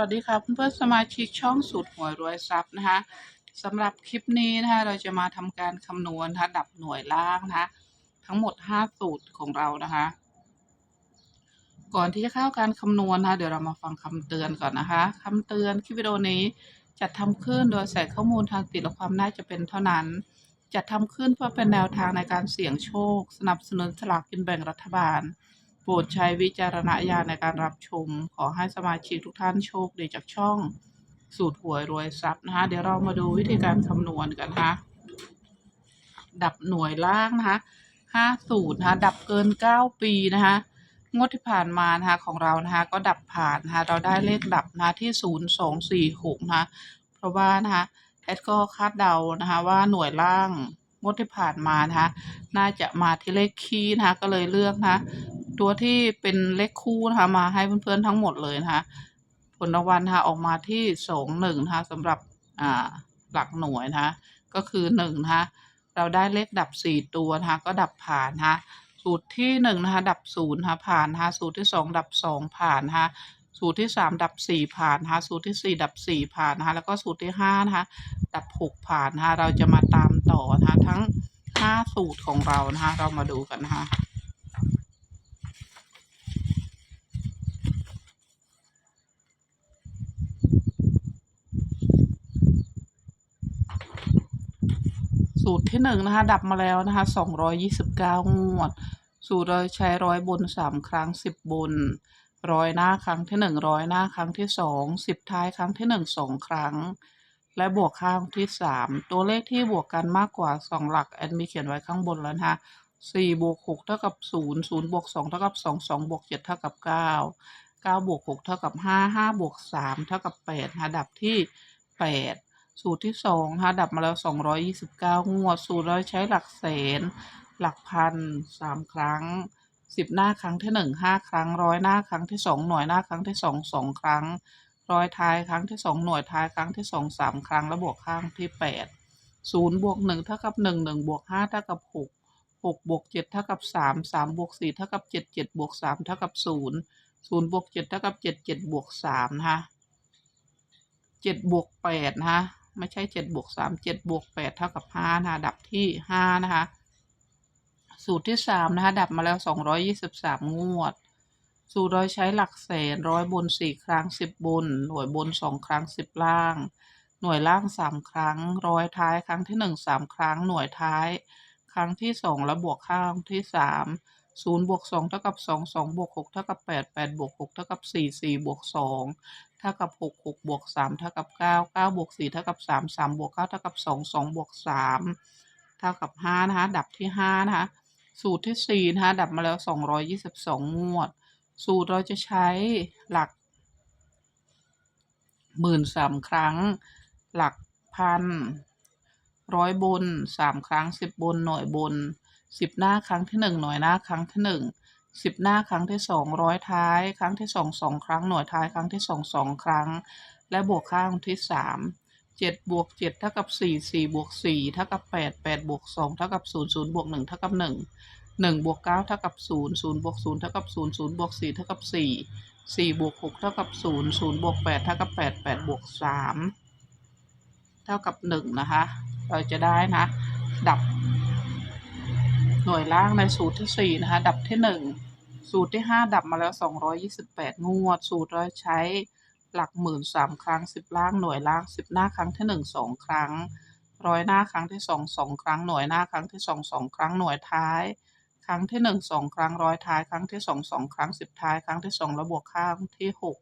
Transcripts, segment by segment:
วัสดีค่ะเพื่อนๆสมาชิกช่องสูตรหวยรวยทรัพย์นะคะสำหรับคลิปนี้นะคะเราจะมาทำการคำนวณนะคะดับหน่วยล่างนะคะทั้งหมด 5 สูตรของเรานะคะ ก่อนที่จะเข้าการคำนวณนะคะเดี๋ยวเรามาฟังคำเตือนก่อนนะคะคำเตือนคลิปวิดีโอนี้จัดทำขึ้นโดยใส่ข้อมูลทางติดและความน่าจะเป็นเท่านั้น จัดทำขึ้นเพื่อเป็นแนวทางในการเสี่ยงโชค สนับสนุนสลากกินแบ่งรัฐบาล โปรดใช้วิจารณญาณในการรับชม ขอให้สมาชิกทุกท่านโชคดีจากช่องสูตรหวยรวยทรัพย์นะคะ เดี๋ยวเรามาดูวิธีการคำนวณกันนะคะดับหน่วยล่างนะคะห้าสูตรนะคะ ดับเกินเก้าปีนะคะ งวดที่ผ่านมานะคะของเรานะคะ ก็ดับผ่านนะคะ เราได้เลขดับนะคะที่ศูนย์สองสี่หกนะคะ เพราะว่านะคะแอดก็คาดเดานะคะว่าหน่วยล่างงวดที่ผ่านมานะคะ น่าจะมาที่เลขคีย์นะคะ ก็เลยเลือกนะ ตัวที่เป็นเลขคู่นะคะมาให้เพื่อนๆทั้งหมดเลยนะคะผลรางวัลนะคะออกมาที่สองหนึ่งนะคะสำหรับอ่าหลักหน่วยนะคะก็คือหนึ่งนะคะเราได้เลขดับสี่ตัวนะคะก็ดับผ่านนะคะสูตรที่หนึ่งนะคะดับศูนย์นะคะผ่านนะคะสูตรที่สองดับสองผ่านนะคะสูตรที่สามดับสี่ผ่านนะคะสูตรที่สี่ดับสี่ผ่านนะคะแล้วก็สูตรที่ห้านะคะดับหกผ่านนะคะเราจะมาตามต่อนะคะทั้งห้าสูตรของเรานะคะเรามาดูกันนะคะ สูตรที่หนึ่งนะคะ ดับมาแล้วนะคะสองร้อยยี่สิบเก้างวด สูตรเราใช้ร้อยบนสามครั้งสิบบนร้อยหน้าครั้งที่หนึ่งร้อยหน้าครั้งที่สองสิบท้ายครั้งที่หนึ่งสองครั้ง และบวกข้างที่สามตัวเลขที่บวกกันมากกว่าสองหลักแอดมีเขียนไว้ข้างบนแล้วนะคะสี่บวกหกเท่ากับศูนย์ศูนย์บวกสองเท่ากับสองสองบวกเจ็ดเท่ากับเก้าเก้าบวกหกเท่ากับห้าห้าบวกสามเท่ากับแปดนะคะดับที่แปด สูตรที่สองนะคะดับมาแล้วสองร้อยยี่สิบเก้างวด สูตรเราใช้หลักแสน หลักพันสามครั้งสิบหน้าครั้งที่หนึ่งห้าครั้งร้อยหน้าครั้งที่สองหน่วยหน้าครั้งที่สองสองครั้ง ร้อยท้ายครั้งที่สองหน่วยท้ายครั้งที่สองสามครั้ง แล้วบวกข้างที่แปดศูนย์บวกหนึ่งเท่ากับหนึ่งหนึ่งบวกห้าเท่ากับหกหกบวกเจ็ดเท่ากับสามสามบวกสี่เท่ากับเจ็ดเจ็ดบวกสามเท่ากับศูนย์ศูนย์บวกเจ็ดเท่ากับเจ็ดเจ็ดบวกสามนะคะเจ็ดบวกแปดนะคะ ไม่ใช่เจ็ดบวกสามเจ็ดบวกแปดเท่ากับห้านะคะดับที่ห้านะคะ สูตรที่สามนะคะ ดับมาแล้วสองร้อยยี่สิบสามงวด สูตรโดยใช้หลักแสนร้อยบนสี่ครั้งสิบบน หน่วยบนสองครั้งสิบล่าง หน่วยล่างสามครั้ง ร้อยท้ายครั้งที่หนึ่งสามครั้ง หน่วยท้าย ครั้งที่สองแล้วบวกข้างที่สาม ศูนย์บวกสองเท่ากับสองสองบวกหกเท่ากับแปดแปดบวกหกเท่ากับสี่สี่บวกสองเท่ากับหกหกบวกสามเท่ากับเก้าเก้าบวกสี่เท่ากับสามสามบวกเก้าเท่ากับสองสองบวกสามเท่ากับห้านะคะดับที่ห้านะคะสูตรที่สี่นะคะดับมาแล้วสองร้อยยี่สิบสองงวด สูตรเราจะใช้หลักหมื่นสามครั้ง หลักพันร้อยบนสามครั้งสิบบนหน่วยบน สิบหน้าครั้งที่หนึ่งหน่วยหน้าครั้งที่หนึ่งสิบหน้าครั้งที่สองร้อยท้าย ครั้งที่สองสองครั้งหน่วยท้ายครั้งที่สองสองครั้ง และบวกข้างที่สามเจ็ดบวกเจ็ดเท่ากับสี่สี่บวกสี่เท่ากับแปดแปดบวกสองเท่ากับศูนย์ศูนย์บวกหนึ่งเท่ากับหนึ่งหนึ่งบวกเก้าเท่ากับศูนย์ศูนย์บวกศูนย์เท่ากับศูนย์ศูนย์บวกสี่เท่ากับสี่สี่บวกหกเท่ากับศูนย์ศูนย์บวกแปดเท่ากับแปดแปดบวกสามเท่ากับหนึ่งนะคะ เราจะได้นะ ดับ หน่วยล่างในสูตรที่สี่นะคะ ดับที่หนึ่งสูตรที่ห้าดับมาแล้วสองร้อยี่สิบแปดงวด สูตรเราใช้หลักหมื่นสามครั้งสิบล่างหน่วยล่างสิบหน้าครั้งที่หนึ่งสองครั้งร้อยหน้าครั้งที่สองสองครั้งหน่วยหน้าครั้งที่สองสองครั้งหน่วยท้าย ครั้งที่หนึ่งสองครั้งร้อยท้าย ครั้งที่สองสองครั้งสิบท้าย ครั้งที่สองแล้วบวกข้างที่หก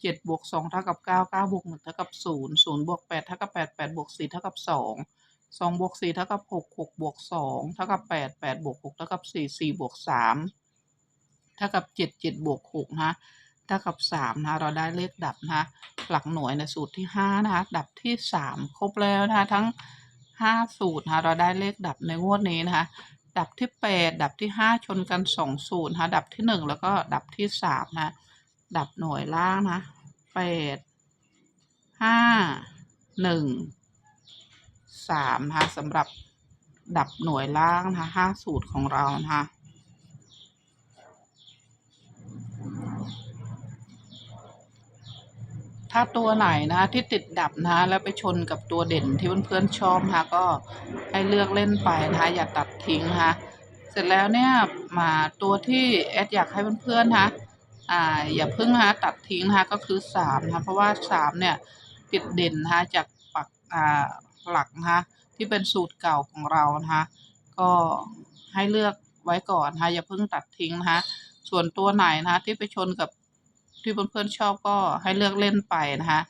เจ็ดบวกสองเท่ากับเก้าเก้าบวกหนึ่งเท่ากับศูนย์ศูนย์บวกแปดเท่ากับแปดแปดบวกสี่เท่ากับสอง สองบวกสี่เท่ากับหกหกบวกสองเท่ากับแปดแปดบวกหกเท่ากับสี่สี่บวกสามเท่ากับเจ็ดเจ็ดบวกหกนะเท่ากับสามนะเราได้เลขดับนะหลักหน่วยในสูตรที่ห้านะดับที่สามครบแล้วนะทั้งห้าสูตรนะเราได้เลขดับในงวดนี้นะคะดับที่แปดดับที่ห้าชนกันสองสูตรนะดับที่หนึ่งแล้วก็ดับที่สามนะดับหน่วยล่างนะแปดห้าหนึ่ง สามนะคะสำหรับดับหน่วยล่างนะคะห้าสูตรของเรานะคะถ้าตัวไหนนะคะที่ติดดับนะคะแล้วไปชนกับตัวเด่นที่เพื่อนๆชอบนะคะก็ให้เลือกเล่นไปนะคะอย่าตัดทิ้งนะคะเสร็จแล้วเนี่ยมาตัวที่แอดอยากให้เพื่อนๆนะคะอ่าอย่าเพิ่งนะคะตัดทิ้งนะคะก็คือสามนะคะเพราะว่าสามเนี่ยติดเด่นนะคะจากปักอ่า หลักนะคะที่เป็นสูตรเก่าของเรานะคะก็ให้เลือกไว้ก่อนนะคะอย่าเพิ่งตัดทิ้งนะคะส่วนตัวไหนนะคะที่ไปชนกับที่เพื่อนๆชอบก็ให้เลือกเล่นไปนะคะ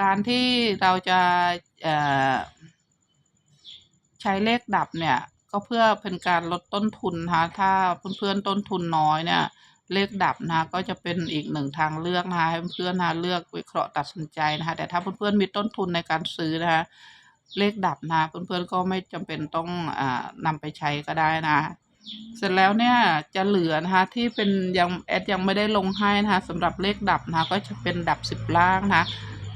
การที่เราจะใช้เลขดับเนี่ยก็เพื่อเป็นการลดต้นทุนนะคะถ้าเพื่อนๆต้นทุนน้อยเนี่ย เลขดับนะก็จะเป็นอีกหนึ่งทางเลือกนะคะให้เพื่อนๆนะเลือกวิเคราะห์ตัดสินใจนะคะแต่ถ้าเพื่อนๆมีต้นทุนในการซื้อนะคะเลขดับนะเพื่อนๆก็ไม่จำเป็นต้องอ่านำไปใช้ก็ได้นะเสร็จแล้วเนี่ยจะเหลือนะคะที่เป็นยังแอดยังไม่ได้ลงให้นะคะสำหรับเลขดับนะก็จะเป็นดับสิบล่างนะคะ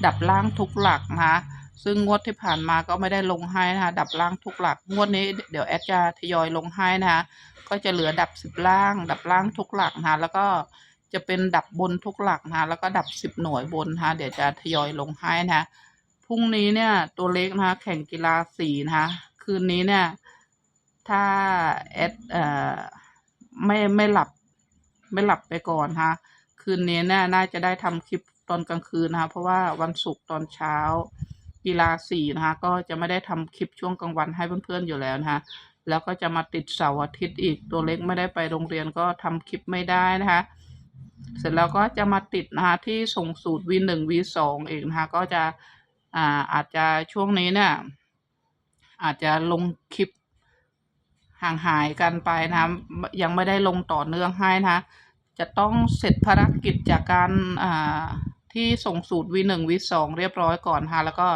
ดับล่างทุกหลักนะคะ ซึ่งงวดที่ผ่านมาก็ไม่ได้ลงให้นะคะ ดับล่างทุกหลัก งวดนี้เดี๋ยวแอดจะทยอยลงให้นะคะก็จะเหลือดับสิบล่าง ดับล่างทุกหลักนะคะแล้วก็จะเป็นดับบนทุกหลักนะคะแล้วก็ดับสิบหน่วยบนนะคะเดี๋ยวจะทยอยลงให้นะคะพรุ่งนี้เนี่ยตัวเล็กนะคะแข่งกีฬาสีนะคะคืนนี้เนี่ย ถ้าแอดเอ่อไม่ไม่หลับ ไม่หลับไปก่อนนะคะคืนนี้เนี่ยน่าจะได้ทำคลิปตอนกลางคืนนะคะเพราะว่าวันศุกร์ตอนเช้า กีฬาสี่นะคะก็จะไม่ได้ทำคลิปช่วงกลางวันให้เพื่อนๆอยู่แล้วนะคะแล้วก็จะมาติดเสาร์อาทิตย์อีกตัวเล็กไม่ได้ไปโรงเรียนก็ทำคลิปไม่ได้นะคะเสร็จแล้วก็จะมาติดนะคะที่ส่งสูตร V หนึ่ง V สองเองนะคะก็จะอ่าอาจจะช่วงนี้เนี่ยอาจจะลงคลิปห่างหายกันไปนะคะยังไม่ได้ลงต่อเนื่องให้นะะจะต้องเสร็จภารกิจจากการอ่า ที่ส่งสูตร V1 V2 เรียบร้อยก่อนนะคะแล้วก็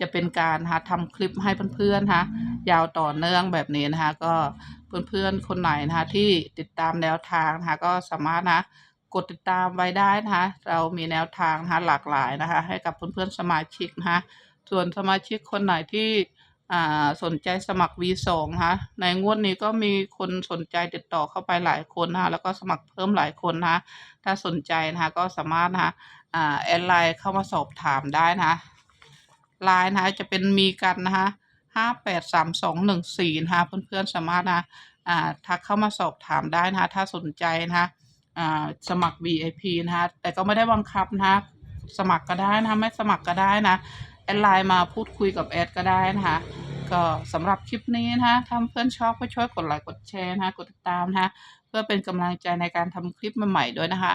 จะเป็นการนะทำคลิปให้เพื่อนๆนะยาวต่อเนื่องแบบนี้นะคะ ก็เพื่อนๆคนไหนนะคะที่ติดตามแนวทางนะคะก็สามารถนะกดติดตามไว้ได้นะคะ เรามีแนวทางนะคะหลากหลายนะคะ ให้กับเพื่อนๆสมาชิกนะคะส่วนสมาชิกคนไหนที่สนใจสมัคร V2 นะคะในงวดนี้ก็มีคนสนใจติดต่อเข้าไปหลายคนนะคะแล้วก็สมัครเพิ่มหลายคนนะคะถ้าสนใจนะคะก็สามารถนะคะ แอดไลน์เข้ามาสอบถามได้นะไลน์นะคะจะเป็นมีกันนะคะห้าแปดสามสองหนึ่งสี่นะคะเพื่อนๆสามารถนะอ่าทักเข้ามาสอบถามได้นะคะถ้าสนใจนะคะอ่าสมัคร VIP นะคะแต่ก็ไม่ได้บังคับนะคะสมัครก็ได้นะคะไม่สมัครก็ได้นะแอดไลน์มาพูดคุยกับแอดก็ได้นะคะก็สำหรับคลิปนี้นะคะถ้าเพื่อนชอบก็ช่วยกดไลค์กดแชร์นะคะกดติดตามนะคะเพื่อเป็นกำลังใจในการทำคลิปใหม่ๆด้วยนะคะ